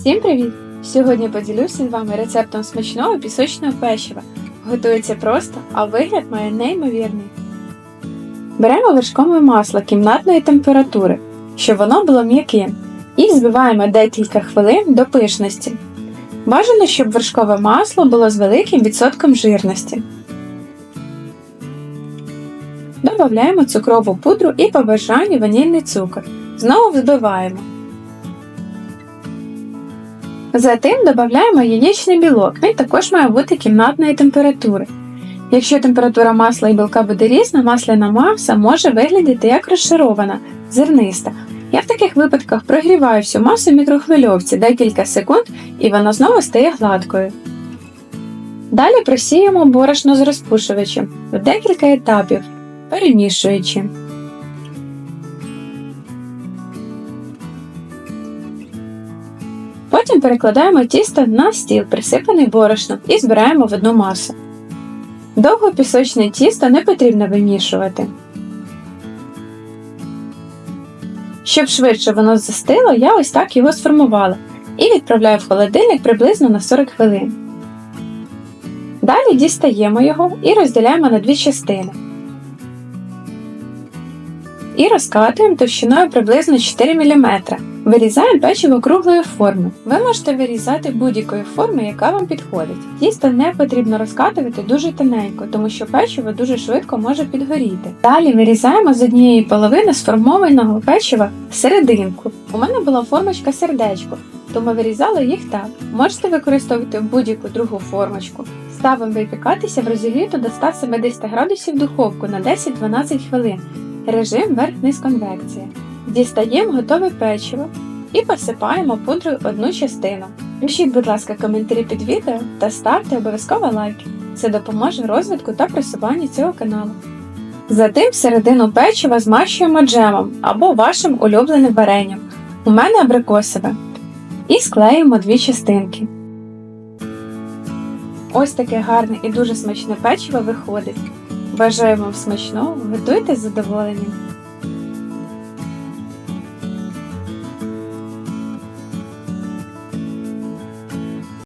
Всім привіт! Сьогодні поділюся з вами рецептом смачного пісочного печива. Готується просто, а вигляд має неймовірний. Беремо вершкове масло кімнатної температури, щоб воно було м'яким, і збиваємо декілька хвилин до пишності. Бажано, щоб вершкове масло було з великим відсотком жирності. Додаємо цукрову пудру і по бажанню ванільний цукор. Знову взбиваємо. Затим додаємо яєчний білок, він також має бути кімнатної температури. Якщо температура масла і білка буде різна, масляна маса може виглядати як розшарована, зерниста. Я в таких випадках прогріваю всю масу в мікрохвильовці декілька секунд і вона знову стає гладкою. Далі просіємо борошно з розпушувачем в декілька етапів, перемішуючи. Потім перекладаємо тісто на стіл, присипаний борошном, і збираємо в одну масу. Довго пісочне тісто не потрібно вимішувати. Щоб швидше воно застило, я ось так його сформувала і відправляю в холодильник приблизно на 40 хвилин. Далі дістаємо його і розділяємо на дві частини. І розкатуємо товщиною приблизно 4 мм. Вирізаємо печиво круглої форми. Ви можете вирізати будь-якої форми, яка вам підходить. Тісто не потрібно розкатувати дуже тоненько, тому що печиво дуже швидко може підгоріти. Далі вирізаємо з однієї половини сформованого печива серединку. У мене була формочка сердечко, тому вирізала їх так. Можете використовувати будь-яку другу формочку. Ставимо випікатися в розігріту до 170 градусів духовку на 10-12 хвилин. Режим верх-низ конвекція. Дістаємо готове печиво і посипаємо пудрою одну частину. Пишіть, будь ласка, коментарі під відео та ставте обов'язково лайки. Це допоможе розвитку та просуванню цього каналу. Затим середину печива змащуємо джемом або вашим улюбленим варенням. У мене абрикосове. І склеїмо дві частинки. Ось таке гарне і дуже смачне печиво виходить. Бажаю вам смачного, готуйте з задоволенням!